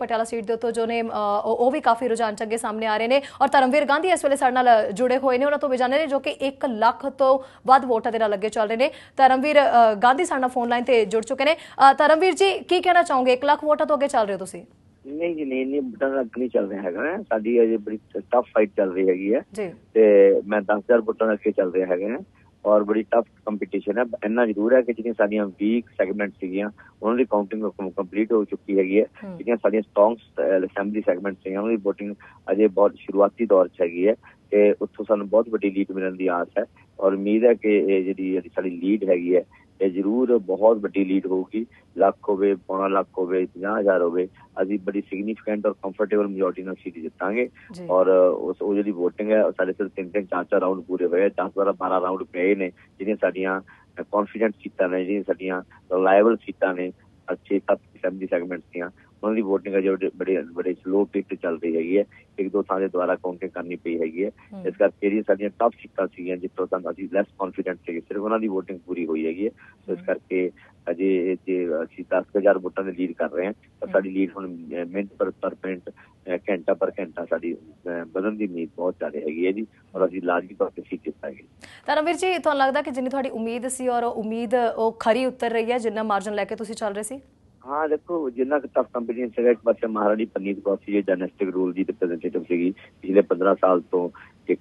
Patiala seat ਦੇ ਉੱਤੋਂ ਜੋ ਨੇ ਉਹ ਵੀ ਕਾਫੀ ਰੁਝਾਨ ਚੰਗੇ ਸਾਹਮਣੇ ਆ ਰਹੇ ਨੇ ਔਰ ਧਰਮਵੀਰ ਗਾਂਧੀ ਇਸ ਵੇਲੇ ਸਾਡੇ ਨਾਲ ਜੁੜੇ ਹੋਏ ਨੇ। ਉਹਨਾਂ ਤੋਂ ਵੀ ਜਾਣਦੇ ਨੇ ਜੋ ਕਿ 1 ਲੱਖ ਤੋਂ ਵੱਧ ਵੋਟਾਂ ਦੇ ਨਾਲ ਅੱਗੇ ਚੱਲ ਰਹੇ ਨੇ। ਧਰਮਵੀਰ ਗਾਂਧੀ ਸਾਡੇ ਨਾਲ ਫੋਨ ਲਾਈਨ ਤੇ ਜੁੜ ਚੁੱਕੇ ਨੇ। ਧਰਮਵੀਰ ਜੀ ਕੀ ਕਹਿਣਾ ਚਾਹੋਗੇ? 1 ਲੱਖ ਵੋਟਾਂ ਤੋਂ ਅੱਗੇ ਚੱਲ ਰਹੇ ਹੋ ਤੁਸੀਂ? ਨਹੀਂ ਜੀ ਨਹੀਂ ਨਹੀਂ ਬਟਨ ਲੱਗ ਨਹੀਂ ਚੱਲ ਰਿਹਾ ਹੈਗਾ। ਸਾਡੀ ਅਜੇ ਬੜੀ ਟਫ ਫਾਈਟ ਚੱਲ ਰਹੀ ਹੈਗੀ ਹੈ। ਤੇ ਮੈਂ 10000 ਬਟਨ ਅੱਗੇ ਚੱਲ ਰਿਹਾ ਹੈਗਾ। ਔਰ ਬੜੀ ਟਫ ਕੰਪੀਟੀਸ਼ਨ ਹੈ। ਇੰਨਾ ਜ਼ਰੂਰ ਹੈ ਕਿ ਜਿਹੜੀਆਂ ਸਾਡੀਆਂ ਵੀਕ ਸੈਗਮੈਂਟ ਸੀਗੀਆਂ ਉਹਨਾਂ ਦੀ ਕਾਊਂਟਿੰਗ ਕੰਪਲੀਟ ਹੋ ਚੁੱਕੀ ਹੈਗੀ ਹੈ। ਜਿਹੜੀਆਂ ਸਾਡੀਆਂ ਸਟਰੋਂਗ ਅਸੈਂਬਲੀ ਸੈਗਮੈਂਟ ਸੀਗੀਆਂ ਉਹਨਾਂ ਦੀ VOTING ਅਜੇ ਬਹੁਤ ਸ਼ੁਰੂਆਤੀ ਦੌਰ 'ਚ ਹੈਗੀ ਹੈ ਤੇ ਉੱਥੋਂ ਸਾਨੂੰ ਬਹੁਤ ਵੱਡੀ ਲੀਡ ਮਿਲਣ ਦੀ ਆਸ ਹੈ। ਔਰ ਉਮੀਦ ਹੈ ਕਿ ਇਹ ਜਿਹੜੀ ਸਾਡੀ ਲੀਡ ਹੈਗੀ ਹੈ ਇਹ ਜ਼ਰੂਰ ਬਹੁਤ ਵੱਡੀ ਲੀਡ ਹੋਊਗੀ। ਲੱਖ ਹੋਵੇ ਪੌਣਾ ਲੱਖ ਹੋਵੇ 50000 ਹੋਵੇ ਅਸੀਂ ਬੜੀ ਸਿਗਨੀਫੀਕੈਂਟ ਔਰ ਕੰਫਰਟੇਬਲ ਮੈਜੋਰਟੀ ਨਾਲ ਸੀਟ ਜਿੱਤਾਂਗੇ। ਔਰ ਉਸ ਉਹ ਜਿਹੜੀ VOTING ਹੈ ਸਾਡੇ ਸਿਰ ਤਿੰਨ ਤਿੰਨ ਚਾਰ ਚਾਰ ਰਾਊਂਡ ਪੂਰੇ ਹੋਏ 10 12 12 ਰਾਊਂਡ ਪਏ ਨੇ ਜਿਹੜੀਆਂ ਸਾਡੀਆਂ ਕੌਨਫੀਡੈਂਟ ਸੀਟਾਂ ਨੇ ਜਿਹੜੀਆਂ ਸਾਡੀਆਂ ਰਿਲਾਇਬਲ ਸੀਟਾਂ ਨੇ ਅੱਛੇ ਸੱਤ ਅਸੈਂਬਲੀ ਸੈਗਮੈਂਟਸ ਦੀਆਂ। ਉਹਨਾਂ ਦੀ VOTING ਹੈ ਜਿਹੜੀ ਬੜੇ ਬੜੇ ਸਲੋ ਪੇਸ ਤੇ ਚੱਲ ਰਹੀ ਹੈਗੀ ਹੈ ਇੱਕ ਦੋ ਥਾਂ ਦੇ ਦੁਆਰਾ ਕਾਊਂਟਿੰਗ ਕਰਨੀ ਪਈ ਹੈਗੀ ਹੈ। ਇਸ ਕਰਕੇ ਜਿਹੜੀਆਂ ਸਾਡੀਆਂ ਟਫ ਸੀਟਾਂ ਸੀਗੀਆਂ ਜਿੱਥੋਂ ਸਾਨੂੰ ਅਸੀਂ ਲੈਸ ਕੌਨਫੀਡੈਂਟ ਸੀਗੇ ਸਿਰਫ ਉਹਨਾਂ ਦੀ VOTING ਪੂਰੀ ਹੋਈ ਹੈਗੀ ਹੈ ਸੋ ਇਸ। ਕਰਕੇ ਅਜੇ ਜੇ ਅਸੀਂ 10000 ਵੋਟਾਂ ਦੀ ਲੀਡ ਕਰ ਰਹੇ ਹਾਂ ਤਾਂ। ਸਾਡੀ ਲੀਡ ਹੁਣ ਮਿੰਟ ਪਰ ਪਰ ਮਿੰਟ ਘੰਟਾ ਪਰ ਘੰਟਾ ਸਾਡੀ ਵਧਣ ਦੀ ਉਮੀਦ ਬਹੁਤ ਜ਼ਿਆਦਾ ਹੈਗੀ ਹੈ ਜੀ ਔਰ ਅਸੀਂ ਲਾਜ਼ਮੀ ਤੌਰ ਤੇ ਸੀਟ ਜਿੱਤਾਂਗੇ ਧਰਮਵੀਰ ਜੀ ਤੁਹਾਨੂੰ ਲੱਗਦਾ ਕਿ ਜਿੰਨੀ ਤੁਹਾਡੀ ਉਮੀਦ ਸੀ ਔਰ ਉਮੀਦ ਉਹ ਖਰੀ ਉਤਰ ਰਹੀ ਹੈ ਜਿੰਨਾ ਮਾਰਜਨ ਲੈ ਕੇ ਤੁਸੀਂ ਚੱਲ ਰਹੇ ਸੀ ਹਾਂ ਦੇਖੋ ਜਿੰਨਾ ਕਿ ਟਫ ਕੰਪੀਟੀਸ਼ਨ ਸੀਗਾ ਇੱਕ ਪਾਸੇ ਮਹਾਰਾਣੀ ਪਨੀਤ ਕੌਰ ਸੀ ਇਹ ਰੂਲ ਦੀ ਰਿਪਰੈਜ਼ੈਂਟੇਟਿਵ ਸੀਗੀ। ਪਿਛਲੇ 15 ਸਾਲ ਤੋਂ ਇੱਕ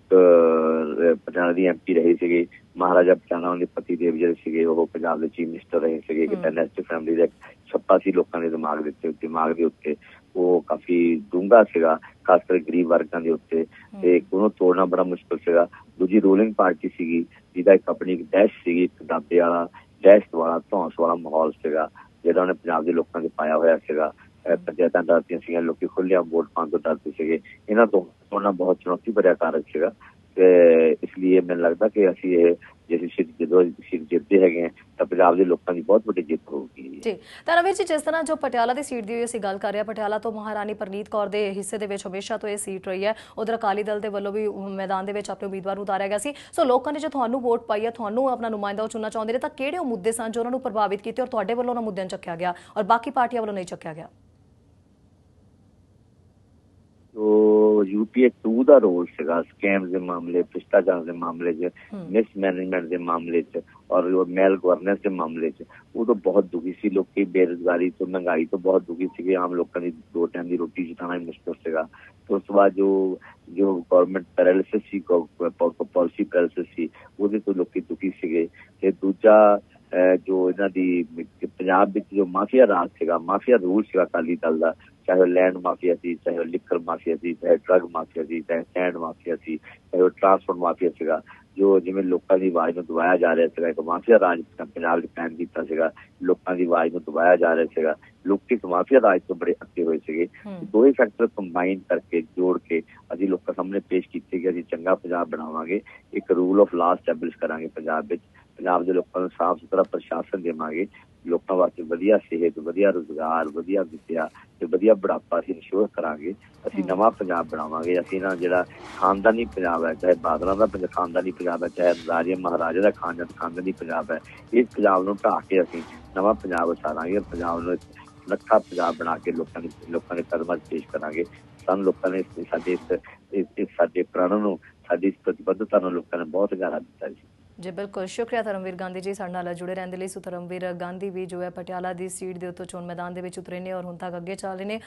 ਪਟਿਆਲਾ ਦੀ ਐਮਪੀ ਰਹੀ ਸੀਗੀ। ਮਹਾਰਾਜਾ ਪਟਿਆਲਾ ਦੇ ਪਤੀ ਦੇਵ ਜਿਹੜੇ ਸੀਗੇ ਉਹ ਪੰਜਾਬ ਦੇ ਚੀਫ ਮਿਨਿਸਟਰ ਰਹੇ ਸੀਗੇ। ਕਿ। ਡਾਇਨੈਸਟਿਕ ਫੈਮਿਲੀ ਦਾ ਛੱਪਾ ਸੀ ਲੋਕਾਂ ਦੇ ਦਿਮਾਗ ਦੇ ਉੱਤੇ ਦਿਮਾਗ ਦੇ ਉੱਤੇ। ਉਹ ਕਾਫੀ ਡੂੰਘਾ ਸੀਗਾ ਖਾਸ ਕਰਕੇ ਗਰੀਬ ਵਰਗਾਂ ਦੇ ਉੱਤੇ। ਤੇ ਉਹਨੂੰ ਤੋੜਨਾ ਬੜਾ ਮੁਸ਼ਕਲ ਸੀਗਾ। ਦੂਜੀ ਰੂਲਿੰਗ ਪਾਰਟੀ ਸੀਗੀ ਜਿਹਦਾ ਇੱਕ ਆਪਣੀ ਇੱਕ ਡੈਸ਼ ਸੀਗੀ ਇੱਕ ਦਾਬੇ ਵਾਲਾ ਡੈਸ਼ ਵਾਲਾ ਧੌਂਸ ਵਾਲਾ ਮਾਹੌਲ ਸੀਗਾ। ਜਿਹੜਾ ਉਹਨੇ ਪੰਜਾਬ ਦੇ ਲੋਕਾਂ ਦੇ ਪਾਇਆ ਹੋਇਆ ਸੀਗਾ ਪੰਚਾਇਤਾਂ ਡਰਦੀਆਂ ਸੀਗੀਆਂ ਲੋਕੀ ਖੁੱਲਿਆ ਵੋਟ ਪਾਉਣ ਤੋਂ ਡਰਦੇ ਸੀਗੇ। ਇਹਨਾਂ ਤੋਂ ਉਹਨਾਂ ਬਹੁਤ ਚੁਣੌਤੀ ਭਰਿਆ ਕਾਰਜ ਸੀਗਾ। ਤੇ ਇਸ ਲਈ ਮੈਨੂੰ ਲੱਗਦਾ ਕਿ ਅਸੀਂ ਇਹ ਜੇ ਅਸੀਂ ਸਿਰ ਜਦੋਂ ਸਿਰ ਜਿੱਤਦੇ ਹੈਗੇ ਹਾਂ, ਤਾਂ ਪੰਜਾਬ ਦੇ ਲੋਕਾਂ ਦੀ ਬਹੁਤ ਵੱਡੀ ਜਿੱਤ ਹੋਊਗੀ। ਜੀ। ਤਾਂ ਰਵੀਰ ਜੀ, ਜਿਸ ਤਰ੍ਹਾਂ ਜੋ ਪਟਿਆਲਾ ਦੀ ਸੀਟ ਦੀ ਅਸੀਂ ਗੱਲ ਕਰ ਰਹੇ ਹਾਂ, ਪਟਿਆਲਾ ਤੋਂ ਮਹਾਰਾਣੀ ਪਰਨੀਤ ਕੌਰ ਦੇ ਹਿੱਸੇ ਦੇ ਵਿੱਚ ਹਮੇਸ਼ਾ ਤੋਂ ਇਹ ਸੀਟ ਰਹੀ ਹੈ। ਉਧਰ ਅਕਾਲੀ ਦਲ ਦੇ ਵੱਲੋਂ ਵੀ ਮੈਦਾਨ ਦੇ ਵਿੱਚ ਆਪਣੇ ਉਮੀਦਵਾਰ ਨੂੰ ਉਤਾਰਿਆ ਗਿਆ ਸੀ। ਸੋ ਲੋਕਾਂ ਨੇ ਜੋ ਤੁਹਾਨੂੰ ਵੋਟ ਪਾਈ ਹੈ, ਤੁਹਾਨੂੰ ਆਪਣਾ ਨੁਮਾਇੰਦਾ ਉਹ ਚੁਣਨਾ ਚਾਹੁੰਦੇ ਨੇ, ਤਾਂ ਕਿਹੜੇ ਉਹ ਮੁੱਦੇ ਸਨ ਜੋ ਉਹਨਾਂ ਨੂੰ ਪ੍ਰਭਾਵਿਤ ਕੀਤੇ ਔਰ ਤੁਹਾਡੇ ਵੱਲੋਂ ਉਹਨਾਂ ਮੁੱਦਿਆਂ ਨੂੰ ਚੱਕਿਆ ਗਿਆ ਔਰ ਬਾਕੀ ਪਾਰਟੀਆਂ ਵੱਲੋਂ ਨਹੀਂ ਚੱਕਿਆ ਗਿਆ? ਤੋ ਯੂਪੀਏ 2 ਦਾ ਰੋਲ ਸੀਗਾ ਸਕੈਮਸ ਦੇ ਮਾਮਲੇ ਭ੍ਰਿਸ਼ਟਾਚਾਰ ਦੇ ਮਾਮਲੇ 'ਚ। ਮਿਸਮੈਨੇਜਮੈਂਟ ਦੇ ਮਾਮਲੇ 'ਚ ਔਰ ਮੈਲ ਗਵਰਨੈਂਸ ਦੇ ਮਾਮਲੇ 'ਚ ਉਹ ਤਾਂ ਬਹੁਤ ਦੁਖੀ ਸੀ ਲੋਕੀ ਬੇਰੁਜ਼ਗਾਰੀ ਤੋਂ ਮਹਿੰਗਾਈ ਤੋਂ ਬਹੁਤ ਦੁਖੀ ਸੀਗੇ ਆਮ ਲੋਕਾਂ ਦੀ ਦੋ ਟਾਈਮ ਦੀ ਰੋਟੀ ਜਿਤਾਣਾ ਹੀ ਮੁਸ਼ਕਲ ਸੀਗਾ ਤੇ ਉਸ ਬਾਅਦ ਜੋ ਜੋ ਗਵਰਨਮੈਂਟ ਪੈਰਾਲਿਸਿਸ ਸੀ ਪਾਲਿਸੀ ਪੈਰਾਲਿਸਿਸ ਸੀ ਉਹਦੇ ਤੋਂ ਲੋਕੀ ਦੁਖੀ ਸੀਗੇ ਤੇ ਦੂਜਾ ਜੋ ਇਹਨਾਂ ਦੀ ਪੰਜਾਬ ਵਿੱਚ ਜੋ ਮਾਫੀਆ ਰਾਜ ਸੀਗਾ ਮਾਫੀਆ ਰੂਲ ਸੀਗਾ ਅਕਾਲੀ ਦਲ ਦਾ ਚਾਹੇ ਲੈਂਡ ਮਾਫੀਆ ਸੀ ਚਾਹੇ ਲਿਕਰ ਮਾਫੀਆ ਸੀ ਚਾਹੇ ਡਰਗ ਮਾਫੀਆ ਸੀ ਚਾਹੇ ਸੈਂਡ ਮਾਫੀਆ ਸੀ ਚਾਹੇ ਟਰਾਂਸਪੋਰਟ ਮਾਫੀਆ ਸੀਗਾ ਜੋ ਜਿਵੇਂ ਲੋਕਾਂ ਦੀ ਆਵਾਜ਼ ਨੂੰ ਦਬਾਇਆ ਜਾ ਰਿਹਾ ਸੀਗਾ ਇੱਕ ਮਾਫੀਆ ਰਾਜ ਪੰਜਾਬ ਵਿੱਚ ਕਾਇਮ ਕੀਤਾ ਸੀਗਾ ਲੋਕਾਂ ਦੀ ਆਵਾਜ਼ ਨੂੰ ਦਬਾਇਆ ਜਾ ਰਿਹਾ ਸੀਗਾ ਲੋਕੀ ਇਸ ਮਾਫੀਆ ਰਾਜ ਤੋਂ ਬੜੇ ਅੱਕੇ ਹੋਏ ਸੀਗੇ ਹਮ। ਦੋਵੇਂ ਫੈਕਟਰ ਕੰਬਾਈਨ ਕਰਕੇ ਜੋੜ ਕੇ ਅਸੀਂ ਲੋਕਾਂ ਸਾਹਮਣੇ ਪੇਸ਼ ਕੀਤੇ ਕਿ ਅਸੀਂ ਚੰਗਾ ਪੰਜਾਬ ਬਣਾਵਾਂਗੇ ਇੱਕ ਰੂਲ ਆਫ ਲਾਅ ਸਟੈਬਲਿਸ਼ ਕਰਾਂਗੇ ਪੰਜਾਬ ਵਿੱਚ ਪੰਜਾਬ ਦੇ ਲੋਕਾਂ ਨੂੰ ਸਾਫ਼ ਸੁਥਰਾ ਪ੍ਰਸ਼ਾਸਨ ਦੇਵਾਂਗੇ। ਲੋਕਾਂ ਵਾਸਤੇ ਵਧੀਆ ਸਿਹਤ ਵਧੀਆ ਰੋਜ਼ਗਾਰ ਵਧੀਆ ਵਿੱਦਿਆ ਤੇ ਵਧੀਆ ਬੁਢਾਪਾ ਅਸੀਂ ਇੰਸ਼ੋਰ ਕਰਾਂਗੇ। ਅਸੀਂ। ਨਵਾਂ ਪੰਜਾਬ ਬਣਾਵਾਂਗੇ। ਅਸੀਂ ਨਾ ਜਿਹੜਾ ਖਾਨਦਾਨੀ ਪੰਜਾਬ ਹੈ ਚਾਹੇ ਬਾਦਲਾਂ ਦਾ ਪੰਜਾਬ ਖਾਨਦਾਨੀ ਪੰਜਾਬ ਹੈ ਚਾਹੇ ਰਾਜੇ ਮਹਾਰਾਜੇ ਦਾ ਖਾਨਦਾਨ ਖਾਨਦਾਨੀ ਪੰਜਾਬ ਹੈ ਇਸ ਪੰਜਾਬ ਨੂੰ ਢਾਹ ਕੇ ਅਸੀਂ ਨਵਾਂ ਪੰਜਾਬ ਉਸਾਰਾਂਗੇ ਪੰਜਾਬ ਨੂੰ ਲੱਖਾ ਪੰਜਾਬ ਬਣਾ ਕੇ ਲੋਕਾਂ ਦੇ ਲੋਕਾਂ ਦੇ ਕਦਮਾਂ 'ਚ ਪੇਸ਼ ਕਰਾਂਗੇ। ਸਾਨੂੰ ਲੋਕਾਂ ਨੇ ਸਾਡੇ ਇਸ ਸਾਡੇ ਪ੍ਰਣ ਨੂੰ ਸਾਡੀ ਇਸ ਪ੍ਰਤੀਬੱਧਤਾ ਨੂੰ ਲੋਕਾਂ ਨੇ ਬਹੁਤ ਜ਼ਿਆਦਾ ਦਿੱਤਾ ਜੀ। ਜੀ, ਬਿਲਕੁਲ। ਸ਼ੁਕਰੀਆ ਧਰਮਵੀਰ ਗਾਂਧੀ ਜੀ ਸਾਡੇ ਨਾਲ ਜੁੜੇ ਰਹਿਣ ਦੇ ਲਈ। ਸੋ ਧਰਮਵੀਰ ਗਾਂਧੀ ਵੀ ਜੋ ਹੈ ਪਟਿਆਲਾ ਦੀ ਸੀਟ ਦੇ ਉੱਤੋਂ ਚੋਣ ਮੈਦਾਨ ਦੇ ਵਿੱਚ ਉਤਰੇ ਨੇ ਔਰ ਹੁਣ ਤੱਕ ਅੱਗੇ ਚੱਲ ਰਹੇ ਨੇ।